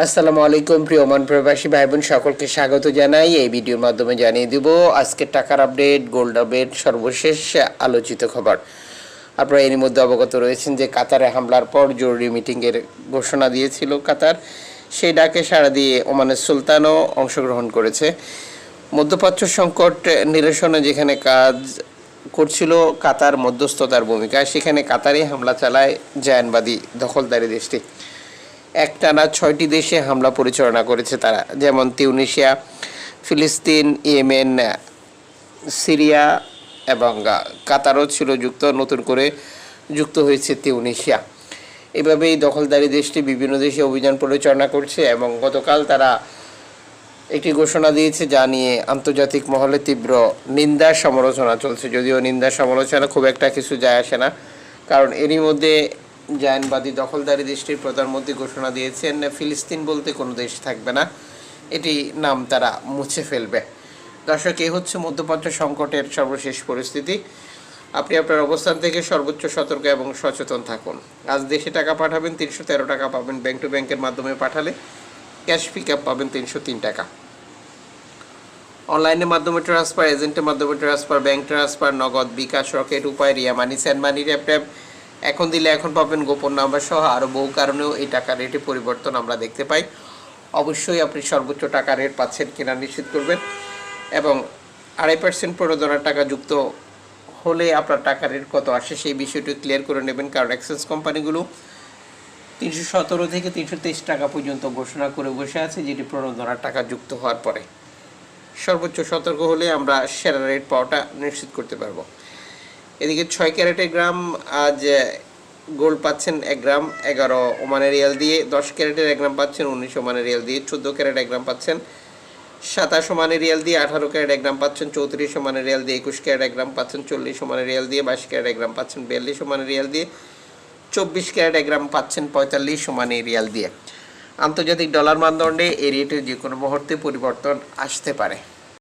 আসসালামু আলাইকুম, প্রিয় মান প্রবাসী ভাই বোন সকলকে স্বাগত জানাই। এই ভিডিওর মাধ্যমে জানিয়ে দিব, আজকের টাকার আপডেট, গোল্ড আপডেট, সর্বশেষ আলোচিত খবর। আপনারা এর মধ্যে অবগত রয়েছেন যে কাতারে হামলার পর জরুরি মিটিংয়ের ঘোষণা দিয়েছিল কাতার। সেই ডাকে সাড়া দিয়ে ওমানের সুলতানও অংশগ্রহণ করেছে। মধ্যপ্রাচ্য সংকট নিরসনে যেখানে কাজ করছিল, কাতার মধ্যস্থতার ভূমিকা সেখানে কাতারে হামলা চালায় জায়ানবাদী দখলদারি দেশটি। একটানা ছয়টি দেশে হামলা পরিচালনা করেছে তারা, যেমন তিউনিশিয়া, ফিলিস্তিন, ইয়েমেন, সিরিয়া এবং কাতারও ছিল যুক্ত, নতুন করে যুক্ত হয়েছে তিউনিশিয়া। এভাবেই দখলদারি দেশটি বিভিন্ন দেশে অভিযান পরিচালনা করছে এবং গতকাল তারা একটি ঘোষণা দিয়েছে যা নিয়ে আন্তর্জাতিক মহলে তীব্র নিন্দা সমালোচনা চলছে। যদিও নিন্দা সমালোচনা খুব একটা কিছু যায় আসে না, কারণ এরই মধ্যে জায়নবাদী দখলদারি দেশটির প্রধানমন্ত্রী ঘোষণা দিয়েছেন, ফিলিস্তিন বলতে কোনো দেশ থাকবে না। এটি নাম তারা মুছে ফেলবে। দর্শক এই হচ্ছে মধ্যপ্রাচ্য সংকটের সর্বশেষ পরিস্থিতি। আপনি আপনার অবস্থান থেকে সর্বোচ্চ সতর্ক এবং সচেতন থাকুন। আজ দেশে টাকা পাঠাবেন তিনশো তেরো টাকা, পাবেন ব্যাংক টু ব্যাংকের মাধ্যমে পাঠালে ক্যাশ পিক আপ পাবেন তিনশো তিন টাকা। অনলাইনের মাধ্যমে ট্রান্সফার, এজেন্টের মাধ্যমে transfer, bank transfer, Nagad, bKash, Rocket, Upay, Ria Money, send money, rap tap এখন দিলে এখন পাবেন গোপন নাম্বার সহ আরও বহু কারণেও এই টাকা রেটে পরিবর্তন আমরা দেখতে পাই। অবশ্যই আপনি সর্বোচ্চ টাকা রেট পাচ্ছেন কিনা নিশ্চিত করবেন এবং আড়াই পার্সেন্ট প্রণোদনার টাকা যুক্ত হলে আপনার টাকা রেট কত আসে সেই বিষয়টি ক্লিয়ার করে নেবেন কারণ এক্সেস কোম্পানিগুলো তিনশো সতেরো থেকে তিনশো তেইশ টাকা পর্যন্ত ঘোষণা করে বসে আছে যেটি প্রণোদনার টাকা যুক্ত হওয়ার পরে। সর্বোচ্চ সতর্ক হলে আমরা সেরা রেট পাওয়াটা নিশ্চিত করতে পারব। এদিকে ছয় ক্যারেটের গ্রাম আজ গোল্ড পাচ্ছেন এক গ্রাম, এগারো ওমানের রিয়াল দিয়ে, দশ ক্যারেটের এক গ্রাম পাচ্ছেন, উনিশ ওমানের রিয়াল দিয়ে, চোদ্দ ক্যারেট এক গ্রাম পাচ্ছেন। সাতাশ ওমানের রিয়াল দিয়ে, আঠারো ক্যারেট এক গ্রাম পাচ্ছেন, চৌত্রিশ ওমানের রিয়াল দিয়ে, একুশ ক্যারেট এক গ্রাম পাচ্ছেন, চল্লিশ ওমানের রিয়াল দিয়ে, বাইশ ক্যারেট এক গ্রাম পাচ্ছেন, বিয়াল্লিশ ওমানের রিয়াল দিয়ে, চব্বিশ ক্যারেট এক গ্রাম পাচ্ছেন, পঁয়তাল্লিশ ওমানের রিয়াল দিয়ে। আন্তর্জাতিক ডলার মানদণ্ডে এই রেটের যে কোনো মুহূর্তে পরিবর্তন আসতে পারে।